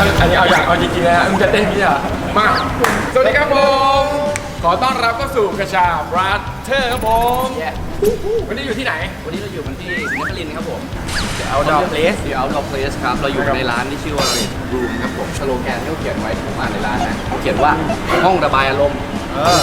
เอาอันนี้เอาอย่างเอาจริงๆนะมึงจะเต้นพี่เหรอมาสวัสดีครับผม ขอต้อนรับเข้าสู่กระชาบราเธอร์ครับผมแย่วันนี้อยู่ที่ไหน วันนี้เราอยู่กันที่ศรีนครินทร์ครับผมเอาดอกเพลสที่เอาดอกเพลสครับ เราอยู่ครับในร้านที่ชื่อว่า Red Room ครับผมสโลแกนที่เขาเขียนไว้ที่ผมอ่านในร้านนะเขาเขียนว่าห้องระบายอารมณ์ เออ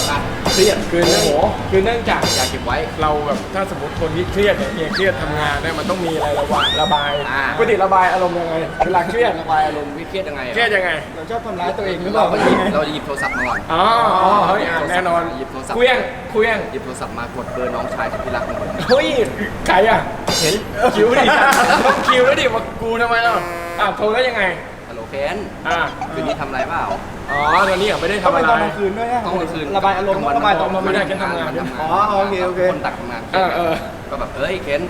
เครียดคือเนื่องคือเนื่องจากอยากเก็บไว้ เราแบบถ้าสมมติคนที่เครียดเนี่ยเนี่ยเครียดทำงานเนี่ยมันต้องมีอะไรระบายระบายอ่า ปกติระบายอารมณ์ยังไงเวลาเครียดระบายอารมณ์วิเครียดยังไงอะเครียดยังไง เราชอบทำร้ายตัวเองหรือเปเราล่าก็หยิบเราจะหยิบโทรศัพท์มาก่อน อ๋ออ๋อเฮ้ยอะแน่นอนหยิบโทรศัพท์ เคลี้ยงเคลี้ยงหยิบโทรศัพท์มากดเบอร์น้องชายสุดที่รักของผมเฮ้ยใครอะเห็นคิวดิต้องคิวแล้วดิมากูทำไมล่ะอะโทรแล้วยังไงฮัลโหลเคนอะคืนนี้ทำอะไรเปล่า อ๋อตอนนี้ยังไม่ได้ต้องทำไปอะไร ตอนกลางคืนด้วยฮะต้องกลางคืนระบายอารมณ์กลงวันระบายตอนไม่ได้แค่ทำงาน อ๋อโอเคโอเค คนตักทำงานเออเออก็แบบเอ้ยเคน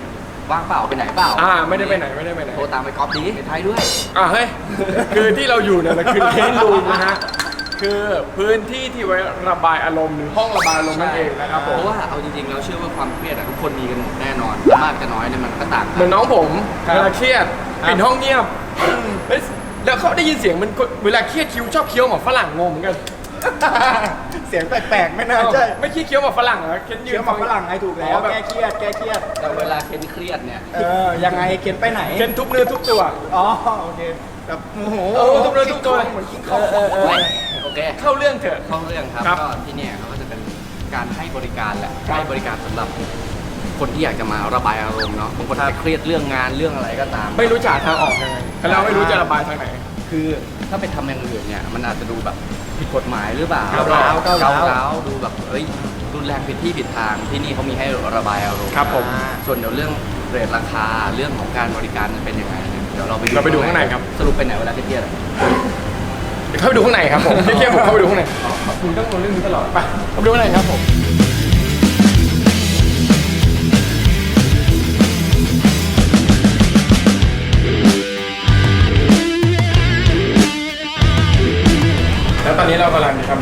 ว่างเปล่าไปไหนเปล่าอ่าไม่ได้ไปไหนไม่ได้ไปไหน โทรตามไปกอล์ฟดีไปไทยด้วย อะเฮ้ย คือที่เราอยู่เนี่ยมันคือเทนรูมนะฮะ คือพื้นที่ที่ไว้ระบายอารมณ์หรือห้องระบายอารมณ์นั่นเองนะครับผเพมราะว่าเอาจริงๆเราเชื่อว่าความเครียดอะทุกคนมีกันหมดแน่นอน มากจะน้อยเนี่ยมันก็ต่างกัเหมือนน้องผมครับเวลาเครียดปิดห้องเงียบเฮ้ย แล้วเขาได้ยินเสียงมันก็เวลาเครียดคิ้วชอบเคี้ยวเหมือนฝรั่งงงเหมือนกัน เสียงแปลกๆ ไม่น่าใช่ไม่ขี้เคี้ยวเหมือนฝรั่งเหรอเคี้ยวยืเชื่อนมาฝรั่งไงถูกแล้วอ๋อบบ แก้เครียด แก้เครียด แต่เวลาเคนเครียดเนี่ย เออ ยังไงเขียนไปไหน เคี้ยวทุบเนื้อทุบตัว อ๋อ โอเค แบบโอ้โหเออทุกเรื่องทุกตัว เหมือนกินข้าวเออเออเออโอเค เข้าเรื่องเถอะ เข้าเรื่องครับ ครับก็ที่เนี่ยเขาก็จะเป็นการให้บริการแหละ ครับ ให้บริการสำหรับ คนที่อยากจะมาระบายอารมณ์เนาะบางคนครับไปเครียดเรื่องงานเรื่องอะไรก็ตาม ไม่รู้จักทางออกยังไงแล้วไม่รู้จะระบายทางไหน คือถ้าไปทำอย่างอื่นเนี่ยมันอาจจะดูแบบผิดกฎหมายหรือเปล่าก้าวร้าวก้าวร้าวร้าวดูแบบเอ้ยรุนแรงผิดที่ผิดทางที่นี่เขามีให้ระบายอารมณ์ครับผม ส่วนเดี๋ยวเรื่องเรทราคาเรื่องของการบริการมันเป็นยังไงเนี่ยเดี๋ยวเราไปดูเราไปดูข้างในครับ สรุปไปไหนเวลาเครียดๆอะ เดี๋ยวเข้าไปดูข้างในครับผมพี่เคี้ยวผมเข้าไปดูข้างใน คุณต้องรู้เรื่องนี้ตลอดไปเข้าไปดูข้างในครับผม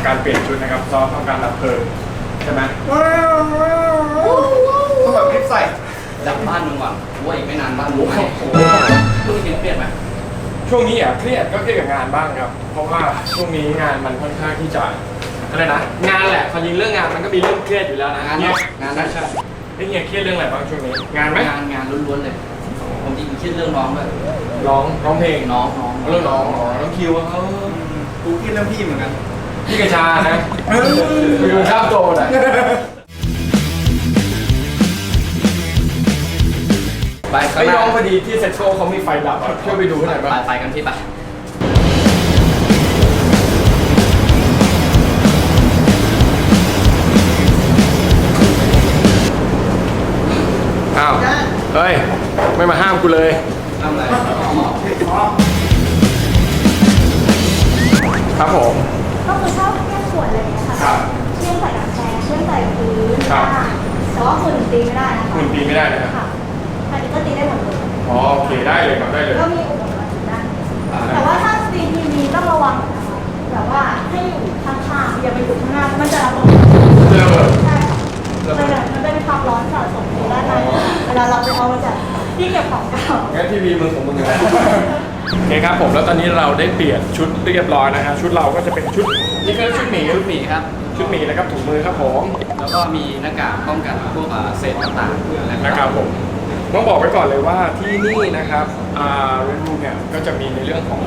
การเปลี่ยนชุดนะครับซ้อมทำการดับเพลิงใช่ไหมต้องแบบคลิปใส่ดับบ้านมึงก่อนว่าอีกไม่นานบ้านมึงไหมช่วงนี้เครียดไหมช่วงนี้อะเครียดก็เครียดกับงานบ้างครับ เพราะว่าช่วงนี้งานมันค่อนข้างที่จะอะไรนะงานแหละความจริงเรื่องงานมันก็มีเรื่องเครียดอยู่แล้วนะงานเนาะงานใช่นะใช่ไอ้เฮียเครียดเรื่องอะไรบ้างช่วงนี้งานไหมงานงานล้วนๆเลยผมจริงๆเครียดเรื่องน้องด้วยร้องร้องเพลงน้องน้องเรื่องน้องอ๋อน้องคิวเขากูเคิดเรื่องพี่เหมือนกัน พี่กระชานะคิวชอบโตน่ะไปข้าไอ้งหน้น้าองพอดีที่เซ็ตโชว์เขามีไฟดับอะช่วยไปดูให้หน่อยไปบ้างไปกันที่ไปอ้ โอเคครับผมแล้วตอนนี้เราได้เปลี่ยนชุดเรียบร้อยนะฮะชุดเราก็จะเป็นชุดนี่คือชุดหมีชุดหมีครับ ชุดหมีนะครับถุงมือครับผมแล้วก็มีหน้ากากป้องกันพวกอ่าเศษต่างๆนะนะคครัรับบผมต้องบอกไว้ก่อนเลยว่าที่นี่นะครับอ่าเรนรูเนี่ยก็จะมีในเรื่องของ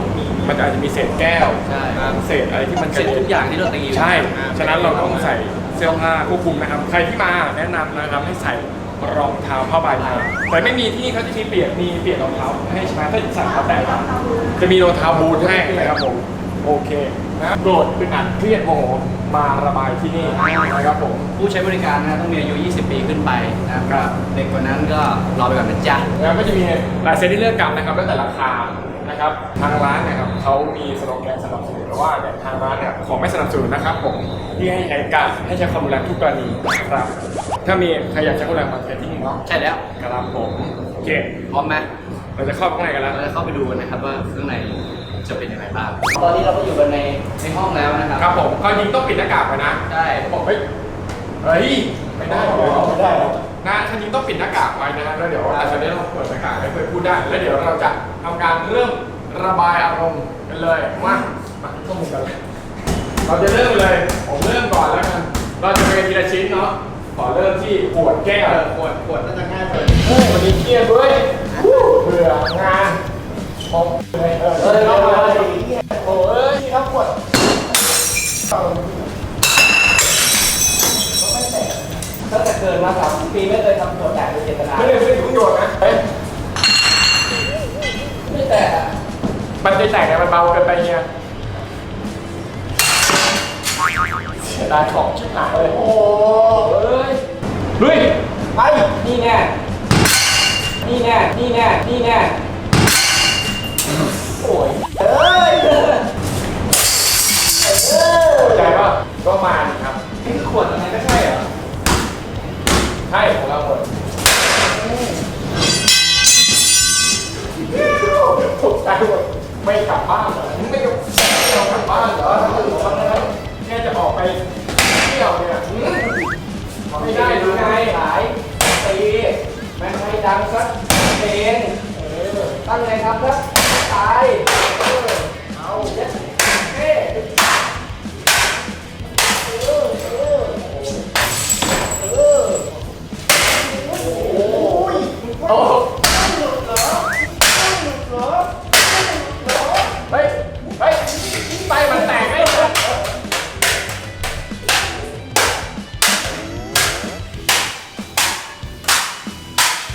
มันอาจจะมีเศษแก้วใช่เศษอะไรที่มันกเศระษเด็นทุกอย่างที่เราตีอยู่ใช่ ฉะนั้นเราต้องใส่เสื้อผ้าควบคุมนะครับ ใครที่มาแนะนำนะครับให้ใส่ รองเท้าผ้าใบมาแต่ไม่มีที่นี่เขาจะมีเปลี่ยนมีเปลี่ยนรองเท้าให้ใช่ไหมถ้าใส่เท้าแตะมาจะมีรองเท้าบูทให้นะครับผมโอเคนะโกรธเป็นอัดเครียดโมโหมาระบายที่นี่นะครับผมผู้ใช้บริการนะต้องมีอายุ 20 ปีขึ้นไปนะครับเด็กกว่านั้นก็รอไปก่อนนะจ๊ะแล้วก็จะมีลายเซ็นที่เลือกกันนะครับแล้วแต่ราคา นะครับทางร้านเนี่ยครับเขามีสโลแกนสนับสนุนว่าเนี่ยทางร้านเนี่ยขอไม่สนับสนุนนะครับผมที่ให้ใช้การให้ใช้ความรุนแรงทุกกรณีนะครับ ถ้ามีใครอยากใช้ความรุนแรงมาใช้ที่นี่เนาะใช่แล้วครับผมโอเคพร้อมไหมเราจะเข้าข้างในกันแล้วเราจะเข้าไปดูกันนะครับว่าข้างในจะเป็นยังไงบ้างตอนนี้เราก็อยู่กันในในห้องแล้วนะครับครับผมก็ยิงต้องปิดหน้ากากไว้นะใช่บอกเฮ้ยเฮ้ยไม่ได้เลยไม่ได้นะ ท่านยิงต้องปิดหน้ากากไว้นะครับแล้วเดี๋ยวอาจจะได้เราเปิดหน้ากากให้เพื่อนพูดได้ แล้วเดี๋ยวเราจะทำการเริ่มระบายอารมณ์กันเลยมามาข้อมูลกันเลยเราจะเริ่มเลย ผมเริ่มก่อนแล้วกัน เราจะไปกันทีละชิ้นเนาะ ขอเริ่มที่ขวดแก้วขวดขวดน่าจะง่ายเลยโอ้วันนี้เครียดเว้ยเบื่องานมองเลยเออเออเออเออโอ้ยนี่ครับขวด มาสามปีไม่เคยทำตัวแตกโดยเจตนาไม่ได้ไม่ถึงโยนนะเฮ้ยไม่แตกอะมันจะแตกไงมันเบาเกินไปเฮียเสียดายของชิบหายเลยโอ้เฮ้ยเฮ้ยไปนี่แน่นี่แน่นี่แน่นี่แน่ ดังสักเพลงตั้งไงครับสับตาย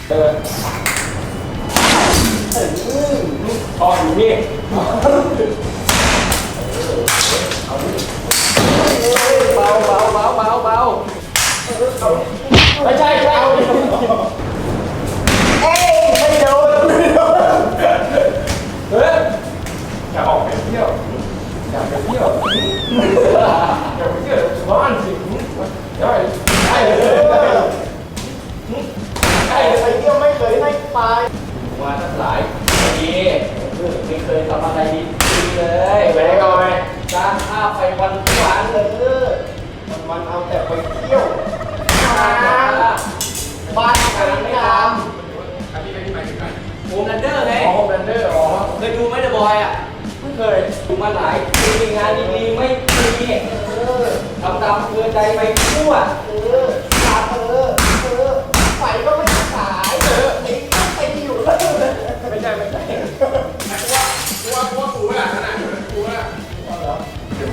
เออพออยู่นี่เบาเบาเบาเบาเบาไม่ใช่ใช่เอ้ยไม่โดนเฮ้ยจะออกไปเที่ยวอยากไปเที่ยวอยากไปเที่ยวบ้านสิได้ได้เลยได้เลยได้เลย ไปเที่ยวไม่เคยให้ไป มาทั้งหลายปีไม่เคยทำอะไรดีเลย ไปไหนก่อนไปสร้างภาพไปวันหวานเลยวันวันๆเอาแต่ไปเที่ยวบ้านใครไม่ทอันนี้เป็นที่หมายถึงอะไรำโฮมแลนเดอร์ไงอ๋อโฮมแลนเดอร์อ๋อเคยดูไหมเดอะบอยอะไม่เคยดูมาหลายปีงานดีๆไม่มีทำตามเพื่อใจไปทั่ว เอ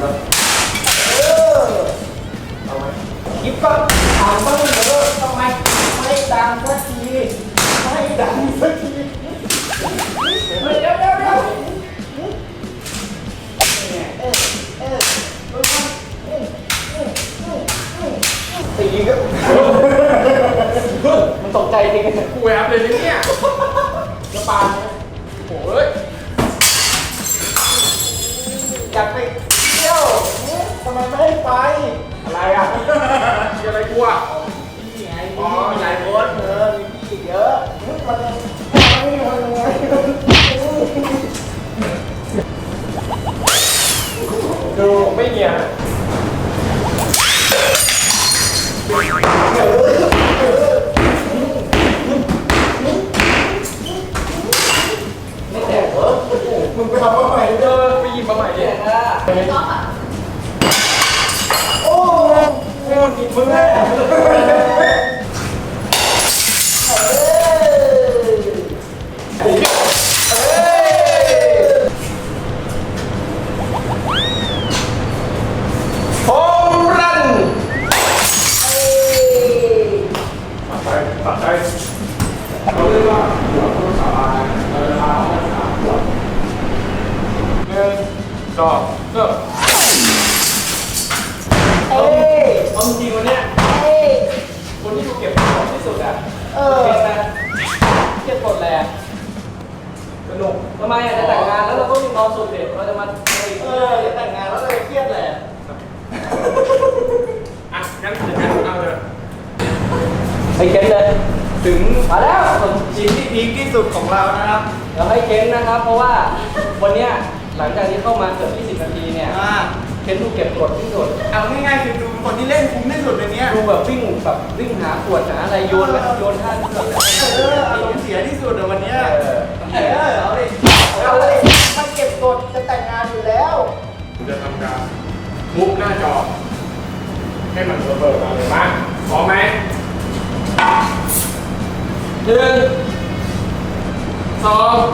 ครับเออเอาไหมคิดก็ถามบ้างเถอะทำไมไม่ดังสักทีไนี่ไงอ๋อหลายคนเออมีพี่เยอะมันไม่มันไงดูไม่เงียบไม่แตกเหรอมึงไปทำอะไรเออไปหยิบมาใหม่ดิแตกอะโอ้โหมึงแม่โฮ สองเริ่มเอ้ยเอาจริงวันเนี้ยคนที่กูเก็บของที่สุดอะเออเก็บนะเก็บกดแหละสนุกทำไมอะจะแต่งงานแล้วเราก็มีความสุขเด็เราจะมาเออจะแต่งงานแล้วเลยเครียดแหละอะงั้นอย่างนั้นเอาเลยไปเค้นเลยถึงมาแล้วชิ้นที่พีคที่สุดของเรานะครับเราให้เค้นนะครับ เพราะว่าวันเนี้ย หลังจากที่เข้ามาเกือบ20 นาทีเนี่ยอ่าเคนดูเก็บกดที่สุดเอาง่ายๆคือดูคนที่เล่นคุ้มที่สุดในเนี้ยดูแบบวิ่งแบบวิ่งหาขวดหาอะไรโยนแล้วโยนท่าที่สุดเอออารมณ์เสียที่สุดในวันเนี้ยเออเอาเลยเอาเลยมันเก็บกดจะแต่งงานอยู่แล้วผมจะทำการมุกหน้าจอ ให้มันเบิดมาเลยมั้ยพร้อมไหมหนึ่งสอง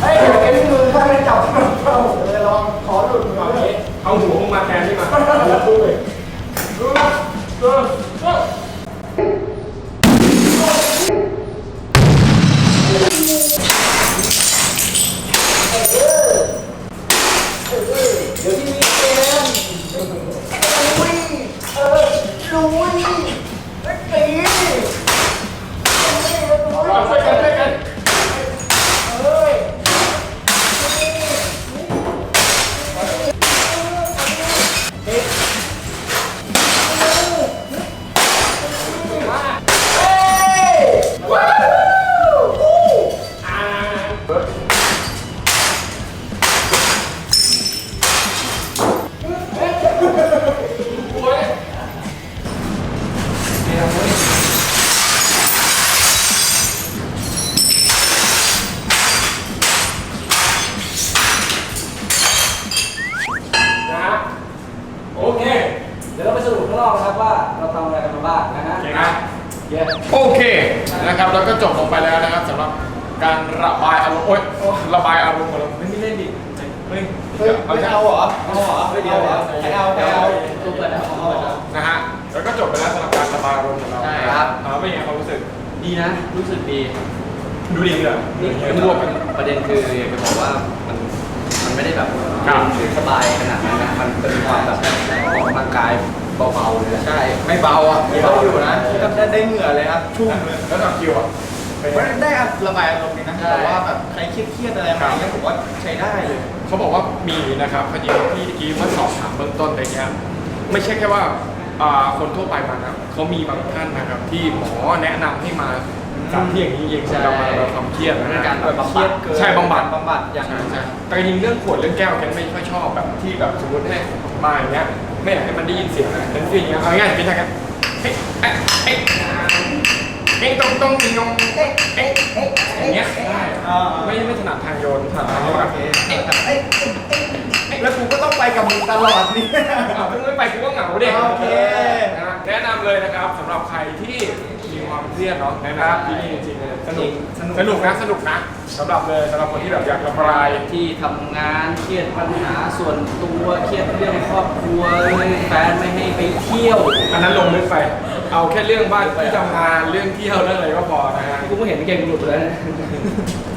เฮ้ยเดี๋ยวเอ็นมือข้างในจับเข้าเออลองขอหลุดมือเอาเลงี้ยเอาหัวมึงมาแทนนี่มาหัวกูเลยดูนะดูดูเดี๋ยวที่มีเกมลุยเออลุยไอ้ตี เฮ้ยเฮ้ยไม่เอาเหรอเอาเหรอไม่เดียวเหรอไม่เอาไม่เอาตัวเปิดแล้วเอาเปิดแล้วนะฮะ แล้วก็จบไปแล้วสำหรับการระบายอารมณ์ของเราใช่ครับ อ่าเป็นยังไงความรู้สึก ดีนะ รู้สึกดีดูดีเลยนี่นี่รวบกัน ประเด็นคืออยากจะบอกว่ามันมันไม่ได้แบบครับหรือสบายขนาดนั้นนะมันเป็นความแบบออกกำลังกายเบาๆเลยนะใช่ ไม่เบาอะเบาอยู่นะก็ได้ได้เหงื่อเลยครับชุ่มเลยแล้วกับคิวอะเป็น ไม่ไงได้ระบายอารมณ์ดีนะ แต่ว่าแบบใครเครียดๆอะไรมาเนี่ยผมว่าใช้ได้เลย เขาบอกว่ามีนะครับพอดีที่เมื่อกี้เมื่อสอบถามเบื้องต้นไปเนี้ยไม่ใช่แค่ว่าอ่าคนทั่วไปมานะเขามีบางท่านนะครับที่หมอแนะนำให้มาสถานที่อย่างนี้เองใช่ เรามาเราความเครียดนะเป็นฮะ การแบบบำบัดใช่บำบัด บำบัดอย่างใช่ใช่แต่จริงๆเรื่องขวดเรื่องแก้วแกไม่ค่อยชอบแบบที่แบบสมมติให้มาอย่างเงี้ยไม่อยากให้มันได้ยินเสียงนะเป็นฟีลอย่างเงี้ยเอาง่ายๆเป็นทางกันเฮ้ยเอ๊ะเอ๊ะเอ๊ะตรงตรงติงงเอ๊ะเอ๊ะเอ๊ะอย่างเงี้ยได้ไม่ไม่ถนัดทางโยนถนัดทางโยนแบบโอเคเอ้ยแล้วกูก็ต้องไปกับมึงตลอดนี่อ้าวเพิ่งไม่ไปกูก็เหงาเด็กโอเคนะแนะนำเลยนะครับสำหรับใครที่มีความเครียดเนาะนะครับที่นี่จริงๆเลยสนุกสนุกสนุกนะสนุกนะสำหรับเลยสำหรับคนที่แบบอยากระบายที่ทำงานเครียดปัญหาส่วนตัวเครียดเรื่องครอบครัวแฟนไม่ให้ไปเที่ยว อันนั้นลงลึกไปเอาแค่เรื่องบ้านที่ทำงานเรื่องเที่ยวเรื่องอะไรก็พอนะฮะกูก็เห็นเก่งหลุดไปแล้วนะ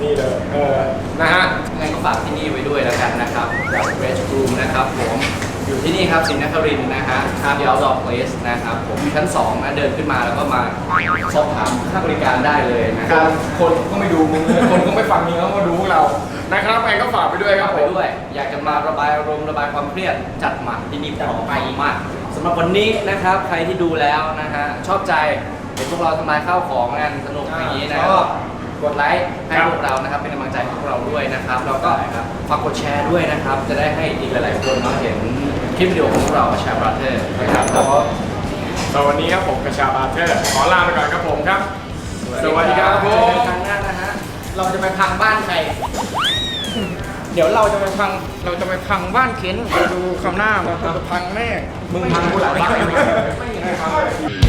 นี่เลยเออนะฮะงั้นก็ฝากที่นี่ไว้ด้วยแล้วกันนะครับจาก Red Room นะครับผมอยู่ที่นี่ครับสินนครินทร์นะฮะครับยาวดอกเพลสนะครับผมชั้น2นะเดินขึ้นมาแล้วก็มาสอบถามค่าบริการได้เลยนะคครัรับบคนก็ไม่ดูมึงเลยคนก็ไม่ฟังมึงแล้วก็ดูพวกเรานะครับไงก็ฝากไปด้วยครับไปผมด้วย อยากจะมาระบายอารมณ์ระบายความเครียดจัดมาที่นี่พร้อมไปมาก สำหรับวันนี้นะครับ ใครที่ดูแล้วนะฮะชอบใจเห็นพวกเราทำลายข้าวของกันสนุกอย่างนี้นะชอบกดไลค์ให้พวกเรานะครับเป็นกำลังใจให้พวกเราด้วยนะครับแล้วก็ฝากกดแชร์ด้วยนะครับ จะได้ให้อีกหลาย ๆ คนมาเห็นคลิปวิดีโอของพวกเราแชร์บราเธอร์นะครับครับผมสวัสดีครับผมกระชาบาเทอร์ ขอลาไปก่อนครับผมครับ สวัสดีครับผเจอมกันครั้งหน้านะฮะ เราจะไปพังบ้านใครเดี๋ยวเราจะไปพัง เราจะไปพังบ้านเค้นดูคำหน้าเราจะพังแม่มึงพังกูหลายบ้านไม่พัง